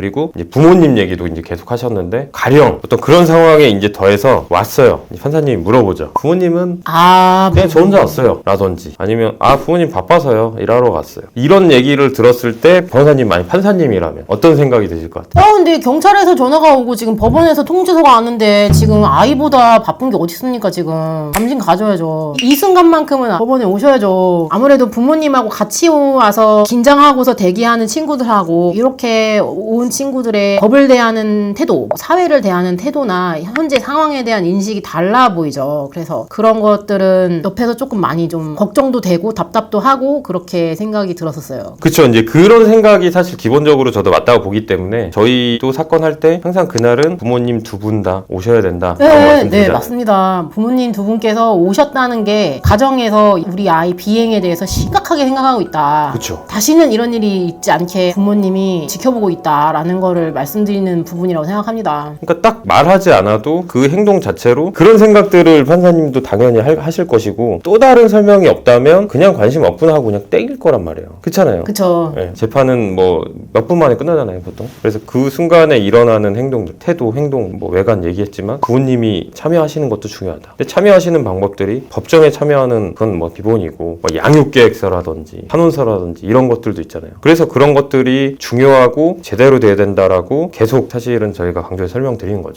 그리고 부모님 얘기도 이제 계속 하셨는데 가령 어떤 그런 상황에 이제 더해서 왔어요. 판사님이 물어보죠. 부모님은 아, 그냥 저 혼자 왔어요. 라든지 아니면 아 부모님 바빠서요. 일하러 갔어요. 이런 얘기를 들었을 때 변호사님 아니 판사님이라면 어떤 생각이 드실 것 같아요? 어, 근데 경찰에서 전화가 오고 지금 법원에서 통지서가 왔는데 지금 아이보다 바쁜 게 어디 있습니까 지금 감진 가져야죠 이 순간만큼은 법원에 오셔야죠 아무래도 부모님하고 같이 와서 긴장하고서 대기하는 친구들하고 이렇게 온 친구들의 법을 대하는 태도 사회를 대하는 태도나 현재 상황에 대한 인식이 달라 보이죠 그래서 그런 것들은 옆에서 조금 많이 좀 걱정도 되고 답답도 하고 그렇게 생각이 들었었어요 그쵸 이제 그런 생각이 사실 기본적으로 저도 맞다고 보기 때문에 저희도 사건 할 때 항상 그날은 부모님 두 분 다 오셔야 된다 네, 네. 맞습니다. 부모님 두 분께서 오셨다는 게 가정에서 우리 아이 비행에 대해서 심각하게 생각하고 있다. 그쵸. 다시는 이런 일이 있지 않게 부모님이 지켜보고 있다 라는 거를 말씀드리는 부분이라고 생각합니다. 그러니까 딱 말하지 않아도 그 행동 자체로 그런 생각들을 판사님도 당연히 할- 하실 것이고 또 다른 설명이 없다면 그냥 관심 없구나 하고 그냥 땡길 거란 말이에요. 그렇잖아요. 그쵸. 네, 재판은 뭐 몇 분 만에 끝나잖아요 보통 그래서 그 순간에 일어나는 행동들 태도 행동 뭐 외관 얘기했지만 부모님이 참여하시는 것도 중요하다 근데 참여하시는 방법들이 법정에 참여하는 그건 뭐 기본이고 뭐 양육계획서라든지 판원서라든지 이런 것들도 있잖아요 그래서 그런 것들이 중요하고 제대로 돼야 된다라고 계속 사실은 저희가 강조해 설명드리는 거죠